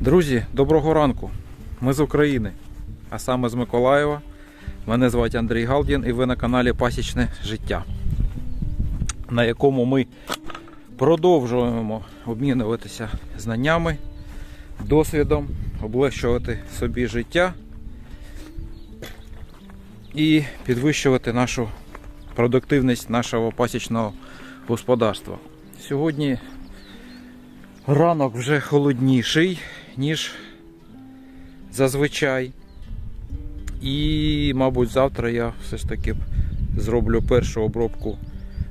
Друзі, доброго ранку. Ми з України, а саме з Миколаєва. Мене звати Андрій Галдін і ви на каналі Пасічне життя, на якому ми продовжуємо обмінюватися знаннями, досвідом, облегшувати собі життя і підвищувати нашу продуктивність нашого пасічного господарства. Сьогодні ранок вже холодніший, ніж зазвичай. І, мабуть, завтра я все ж таки зроблю першу обробку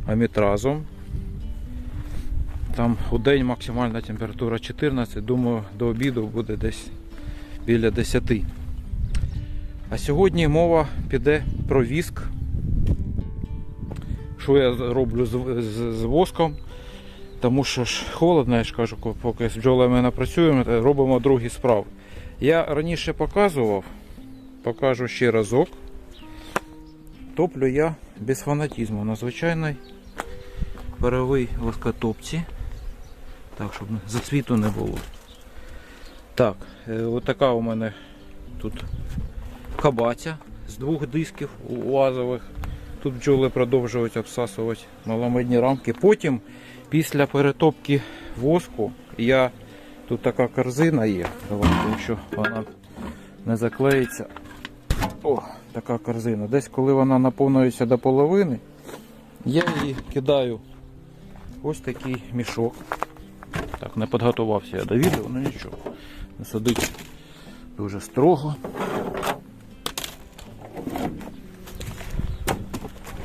амітразом. Там у день максимальна температура 14, думаю, до обіду буде десь біля 10. А сьогодні мова піде про віск. Що я роблю з, з, з воском. Тому що ж холодно, я ж кажу, поки з бджолами не працюємо, робимо другі справи. Я раніше показував, покажу ще разок. Топлю я без фанатізму на звичайній паровій воскотопці. Так, щоб зацвіту не було. Так, е, от така у мене тут кабаця з двох дисків уазових. Тут бджоли продовжують обсасувати маломедні рамки. Потім, після перетопки воску, я тут така корзина є. Давайте, якщо вона не заклеїться. О, така корзина. Десь коли вона наповнюється до половини, я її кидаю ось такий мішок. Так, не підготувався я до відео, ну нічого. Садить дуже строго.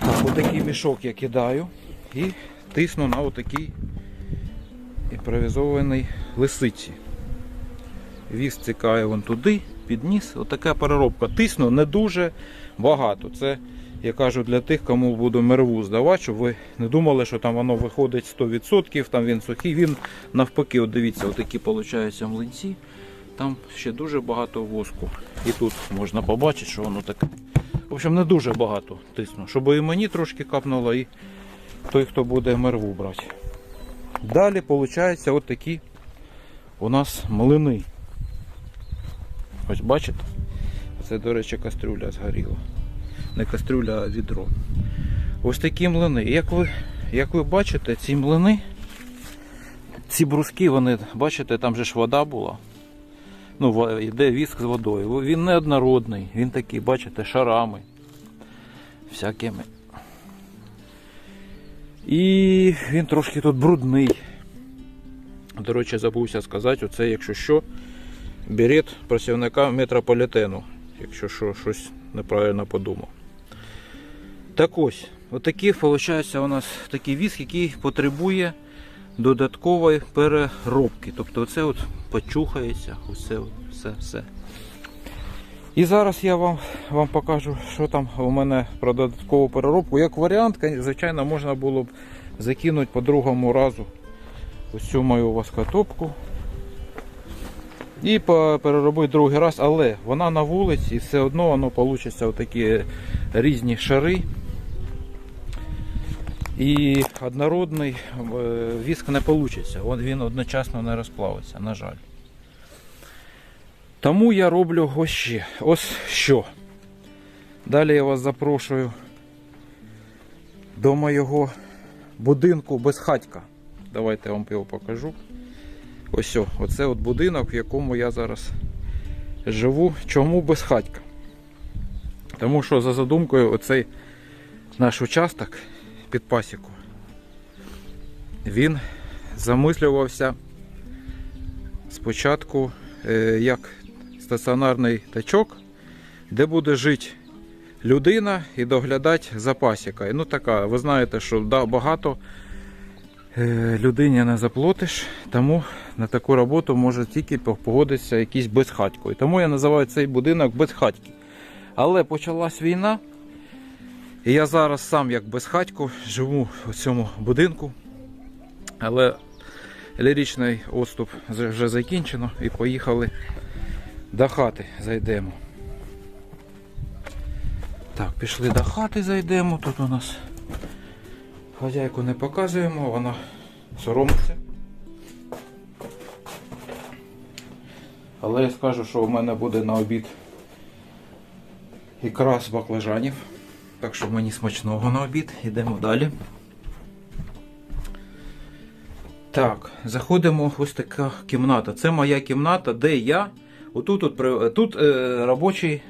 Так, отакий мішок я кидаю і тисну на отакий імпровізований лисиці. Віз цікає вон туди, під ніс. Отака переробка. Тисну не дуже багато. Це я кажу для тих, кому буду мерву здавати, щоб ви не думали, що там воно виходить 100%, там він сухий. Він навпаки, от дивіться, отакі виходять млинці. Там ще дуже багато воску. І тут можна побачити, що воно таке. В общем, не дуже багато тисну, щоб і мені трошки капнуло, і той, хто буде мерву брати. Далі, виходить, от такі у нас млини. Ось бачите? Це, до речі, кастрюля згоріла. Не кастрюля, а відро. Ось такі млини. Як ви, як ви бачите, ці млини, ці бруски, вони, бачите, там же ж вода була. Ну, йде віск з водою. Він неоднородний, він такий, бачите, шарами. Всякими. І він трошки тут брудний. До речі, забувся сказати, оце, якщо що, берет працівника метрополітену, якщо що, щось неправильно подумав. Так ось, отакий, виходить, у нас такий віск, який потребує додаткової переробки. Тобто оце от почухається, оце все, все. І зараз я вам, вам покажу, що там у мене про додаткову переробку. Як варіант, звичайно, можна було б закинути по другому разу ось цю мою воскотопку. І переробити другий раз, але вона на вулиці і все одно воно вийде такі різні шари. І однородний е, віск не вийде. Він одночасно не розплавиться, на жаль. Тому я роблю ось. Ось що. Далі я вас запрошую до моєго будинку без хатька. Давайте я вам його покажу. Ось оце от будинок, в якому я зараз живу. Чому без хатька? Тому що за задумкою оцей наш участок під пасіку. Він замислювався спочатку е, як стаціонарний тачок, де буде жити людина і доглядати за пасікою. Ну така, ви знаєте, що да, багато е, людині не заплатиш, тому на таку роботу може тільки погодитися якийсь безхатько. І тому я називаю цей будинок безхатьки. Але почалась війна, і я зараз сам як безхатько живу у цьому будинку. Але ліричний отступ вже вже закінчено і поїхали до хати зайдемо. Так, пішли до хати зайдемо. Тут у нас хазяйку не показуємо, вона соромиться. Але я скажу, що в мене буде на обід ікра з баклажанів. Так що мені смачного на обід. Йдемо далі. Так, заходимо в ось така кімната. Це моя кімната, де я. Отут от, при- тут е, робочий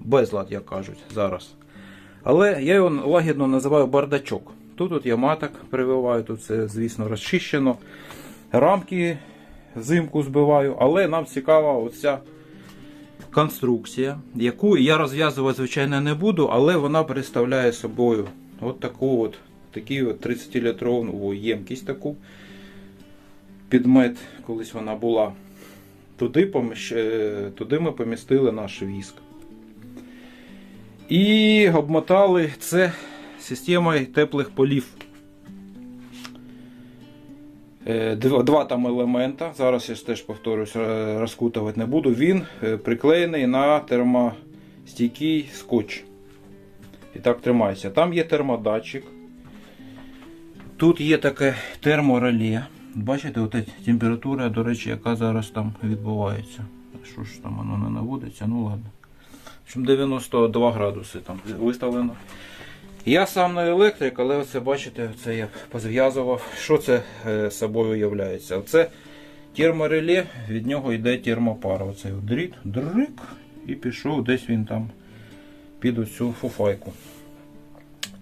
безлад, як кажуть, зараз. Але я його лагідно називаю бардачок. Тут от я маток прививаю, тут це, звісно, розчищено. Рамки взимку збиваю, але нам цікава оця конструкція, яку я розв'язувати, звичайно, не буду, але вона представляє собою от таку от, такі от 30-літрову ємкість таку. Підмет, колись вона була. Туди, е, туди ми помістили наш віск. І обмотали це системою теплих полів. Е, Два, там елемента. Зараз я теж повторюсь, розкутувати не буду. Він е, приклеєний на термостійкий скотч. І так тримається. Там є термодатчик. Тут є таке термореле. Бачите, от температура, до речі, яка зараз там відбувається. Що ж там воно не наводиться? Ну ладно. В общем, 92 градуси там виставлено. Я сам не електрик, але оце бачите, це я позв'язував. Що це е, собою являється? Оце термореле, від нього йде термопара. Оцей дріт, дрик, і пішов десь він там під оцю фуфайку.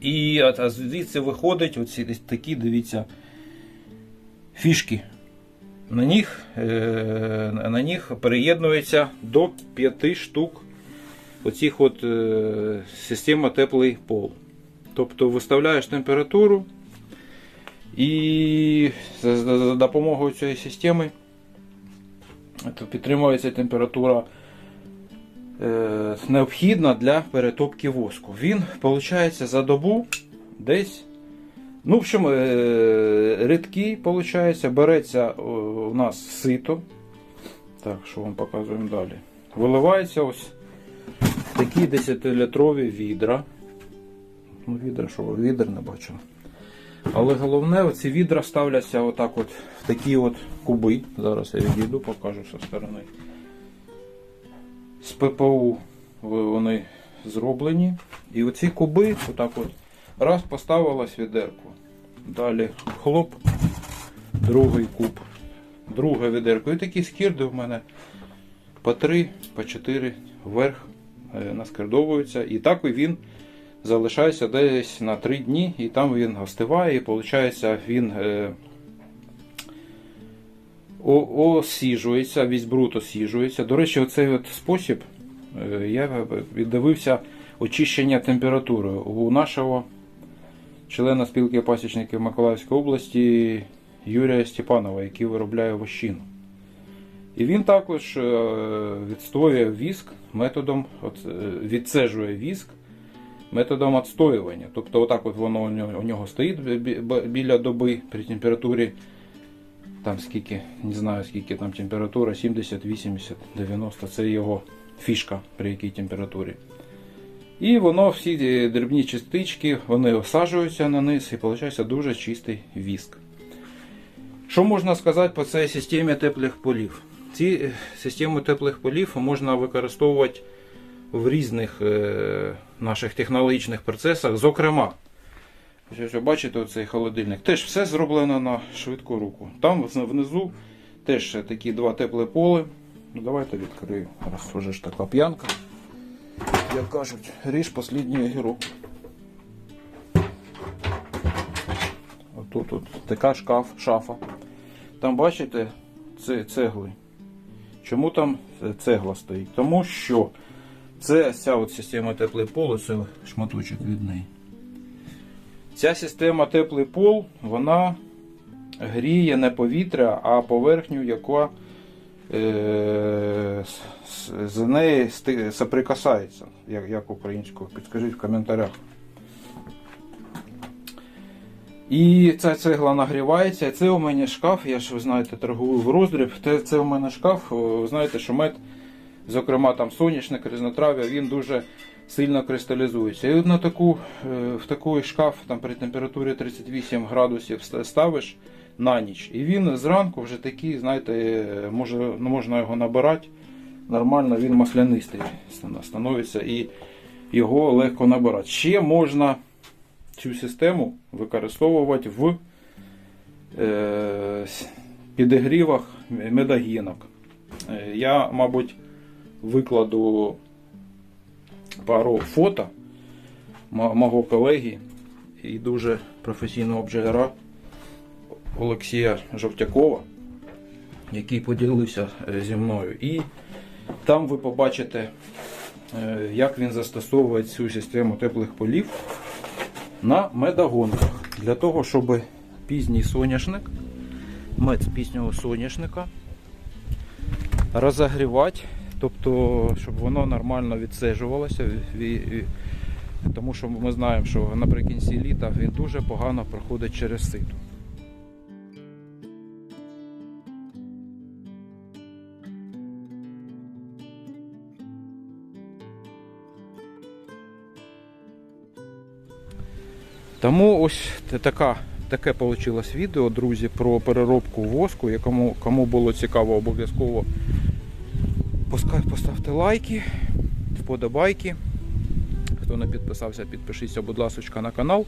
І а звідси виходить оці такі, дивіться, фішки. На них, е, на них переєднується до 5 штук оцих от е, система теплий пол. Тобто виставляєш температуру і за, допомогою цієї системи підтримується температура е, необхідна для перетопки воску. Він, виходить, за добу десь. Ну, в общем, е, рідкий, виходить, береться у нас сито. Так, що вам показуємо далі. Виливається ось такі 10-літрові відра. Ну, відра, що відер не бачу. Але головне, ці відра ставляться отак от в такі от куби. Зараз я відійду, покажу зі сторони. З ППУ вони зроблені. І оці куби, отак от, раз поставилось відерко. Далі хлоп, другий куб, друге відерко. І такі скірди в мене по 3, по 4 вверх е, наскердовуються. І так він залишається десь на 3 дні, і там він остиває, і виходить, він е, осіжується, весь бруд осіжується. До речі, оцей от спосіб е, я віддивився очищення температури у нашого члена спілки пасічників Миколаївської області Юрія Степанова, який виробляє вощину. І він також е, відстоює віск методом, е, відцежує віск методом відстоювання. Тобто, отак от воно у нього, стоїть бі- бі- біля доби при температурі. Там скільки, не знаю скільки там температура, 70, 80, 90. Це його фішка при якій температурі. І воно всі дрібні частички вони осаджуються на низ і виходить дуже чистий віск. Що можна сказати по цій системі теплих полів? Ці е, системи теплих полів можна використовувати в різних е, наших технологічних процесах. Зокрема, ось бачите оцей холодильник. Теж все зроблено на швидку руку. Там внизу теж такі два теплі поли. Ну, давайте відкрию. Раз уже ж така п'янка. Як кажуть, ріж останній огірок. Отут от така шкаф, шафа. Там бачите це цегли. Чому там цегла стоїть? Тому що це ця от система теплий пол, це шматочок від неї. Ця система теплий пол, вона гріє не повітря, а поверхню, яка з, з- з соприкасається, як, як українською. Підскажіть в коментарях. І ця цегла нагрівається. Це у мене шкаф, я ж ви знаєте, торгую в роздріб. Це, це у мене шкаф. Ви знаєте, що мед, зокрема там соняшник, різнотрав'я, він дуже сильно кристалізується. І от на таку, е, в такий шкаф там при температурі 38 градусів ставиш на ніч. І він зранку вже такий, знаєте, може, ну, можна його набирати нормально він маслянистий становиться і його легко набирати. Ще можна цю систему використовувати в е, підігрівах медогінок. Е, Я, мабуть, викладу пару фото мого колеги і дуже професійного бджоляра Олексія Жовтякова, який поділився е, зі мною. І там ви побачите, е, як він застосовує цю систему теплих полів на медогонках. Для того, щоб пізній соняшник, мед з пізнього соняшника розогрівати, тобто, щоб воно нормально відсежувалося. ві- ві- Тому що ми знаємо, що наприкінці літа він дуже погано проходить через сито. Тому ось така, таке вийшло відео, друзі, про переробку воску. Якому кому було цікаво, обов'язково поставте лайки, вподобайки. Хто не підписався, підпишіться, будь ласка, на канал.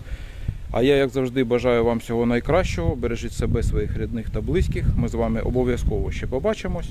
А я, як завжди, бажаю вам всього найкращого. Бережіть себе, своїх рідних та близьких. Ми з вами обов'язково ще побачимось.